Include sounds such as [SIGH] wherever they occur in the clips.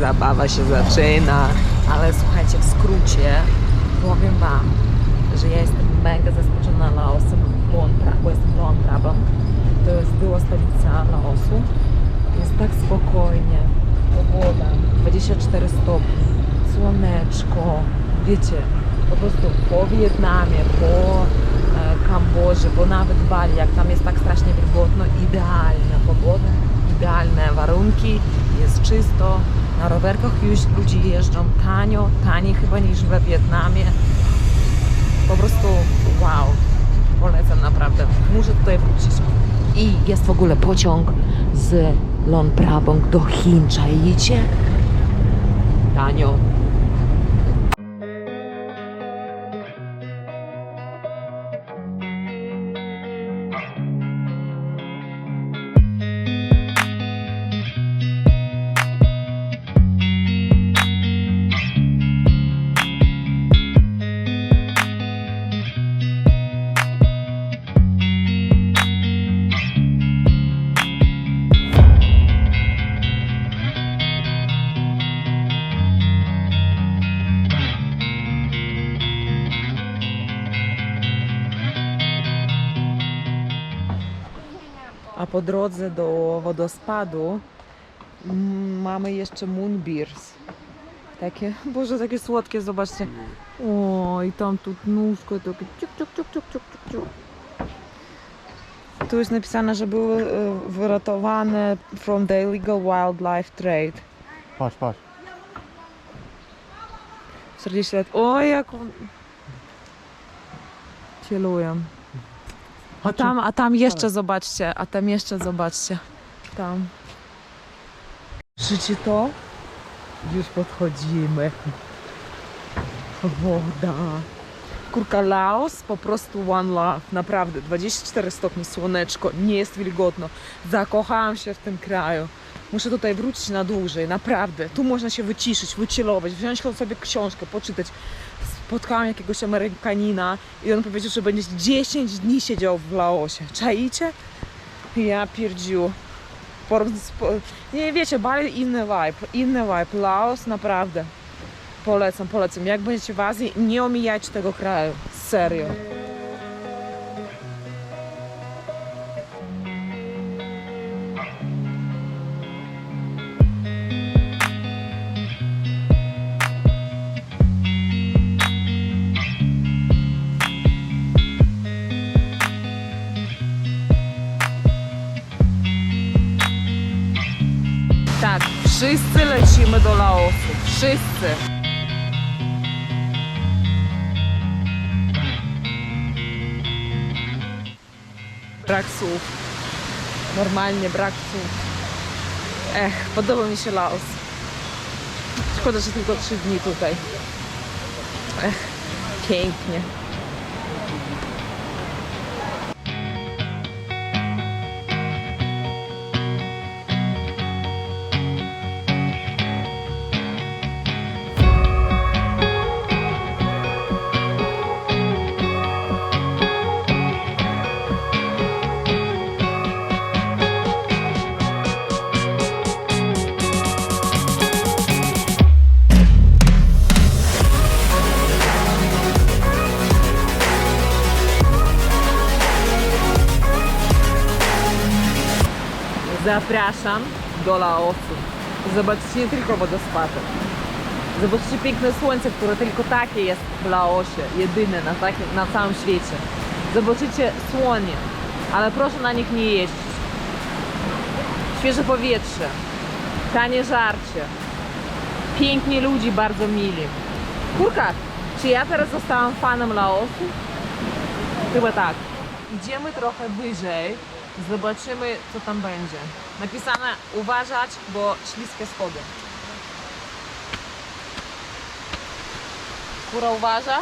zabawa się zaczyna. Ale słuchajcie, w skrócie powiem Wam, że ja jestem mega zaskoczona Laosem, jestem Luang Prabang. To jest była stolica Laosu. Jest tak spokojnie, pogoda, 24 stopni, słoneczko, wiecie, po prostu po Wietnamie, po e, Kambodży, bo nawet Bali, jak tam jest tak strasznie wilgotno, idealna pogoda, idealne warunki, jest czysto, na rowerkach już ludzie jeżdżą tanio, taniej chyba niż we Wietnamie. Po prostu wow, polecam naprawdę, muszę tutaj wrócić. I jest w ogóle pociąg z Lon do Chin, czaicie? Tanio. Po drodze do wodospadu mm, mamy jeszcze moonbeers. Takie, [LAUGHS] boże, takie słodkie, zobaczcie. O, i tam tu nóżko takie ciuk, ciuk, ciuk, ciuk, ciuk, ciuk. Tu jest napisane, że były e, wyratowane from the illegal wildlife trade. Patrz, patrz. 40 lat. O, jak on... Cieluję. A tam, a tam jeszcze zobaczcie, a tam jeszcze zobaczcie. Tam. Słyszycie to? Już podchodzimy. Woda. Kurka Laos, po prostu one love. Naprawdę, 24 stopnie, słoneczko, nie jest wilgotno. Zakochałam się w tym kraju. Muszę tutaj wrócić na dłużej, naprawdę. Tu można się wyciszyć, wychillować, wziąć sobie książkę, poczytać. Spotkałam jakiegoś Amerykanina i on powiedział, że będzie 10 dni siedział w Laosie. Czaicie? Ja spo- Nie wiecie, Bali inny vibe, inny vibe. Laos naprawdę. Polecam, polecam. Jak będziecie w Azji, nie omijajcie tego kraju. Serio. Wszyscy lecimy do Laosu. Wszyscy. Brak słów. Normalnie brak słów. Ech, podoba mi się Laos. Szkoda, że tylko trzy dni tutaj. Ech, pięknie. Zapraszam do Laosu. Zobaczycie nie tylko wodospady. Zobaczycie piękne słońce, które tylko takie jest w Laosie. Jedyne na, takie, na całym świecie. Zobaczycie słonie, ale proszę na nich nie jeździć. Świeże powietrze, tanie żarcie, piękni ludzi, bardzo mili. Kurka, czy ja teraz zostałam fanem Laosu? Chyba tak. Idziemy trochę wyżej, zobaczymy co tam będzie. Napisane uważać, bo śliskie schody. Kura uważa?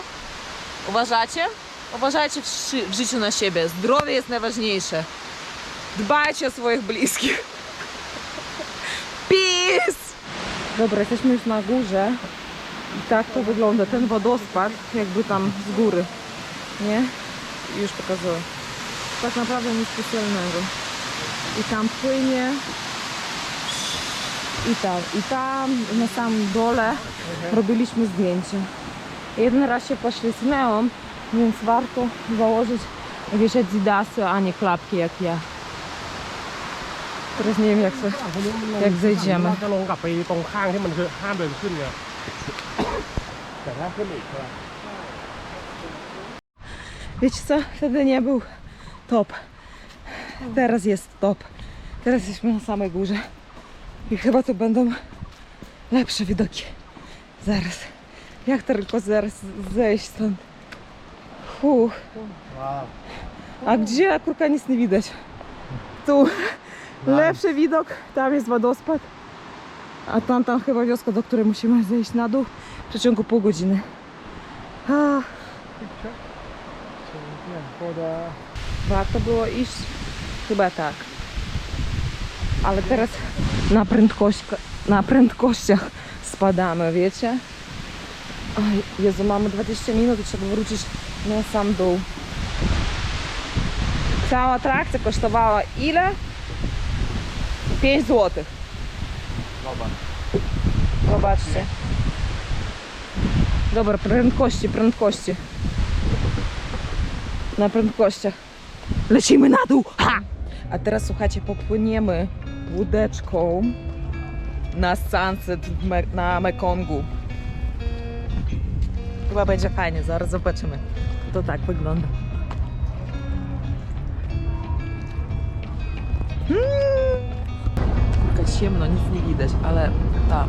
Uważacie? Uważajcie w, ży- w życiu na siebie. Zdrowie jest najważniejsze. Dbajcie o swoich bliskich. [LAUGHS] Peace! Dobra, jesteśmy już na górze. I tak to wygląda. Ten wodospad, jakby tam z góry. Nie? Już pokazuję Tak naprawdę nic specjalnego. I tam płynie i tam. I tam na samym dole robiliśmy zdjęcie. Jeden raz się poślizgnęłam, więc warto założyć jakieś adidasy, a nie klapki jak ja. Teraz nie wiem jak, se, jak zejdziemy. เราจะลงกลับไปตรงข้างที่มันคือห้ามเดินขึ้นไงแต่ถ้าขึ้นอีกก็ Wiecie co? Wtedy nie był top. Teraz jest top. Teraz jesteśmy na samej górze. I chyba tu będą lepsze widoki. Zaraz. Jak tylko zaraz zejść stąd. Fuh. A gdzie kurka nic nie widać? Tu. Lepszy widok. Tam jest wodospad. A tam, tam chyba wioska, do której musimy zejść na dół w przeciągu pół godziny. Ah. Woda warto było iść? Chyba tak. Ale teraz na, prędkość, na prędkościach spadamy, wiecie? Oj, Jezu, mamy 20 minut i trzeba wrócić na sam dół. Cała atrakcja kosztowała ile? 5 zł. Zobaczcie. Dobra, prędkości, prędkości. Na prędkościach. Lecimy na dół! Ha! A teraz słuchajcie, popłyniemy łódeczką na sunset Me- na Mekongu. Chyba będzie fajnie, zaraz zobaczymy. To tak wygląda. Hmm. Kurka, ciemno, nic nie widać, ale ta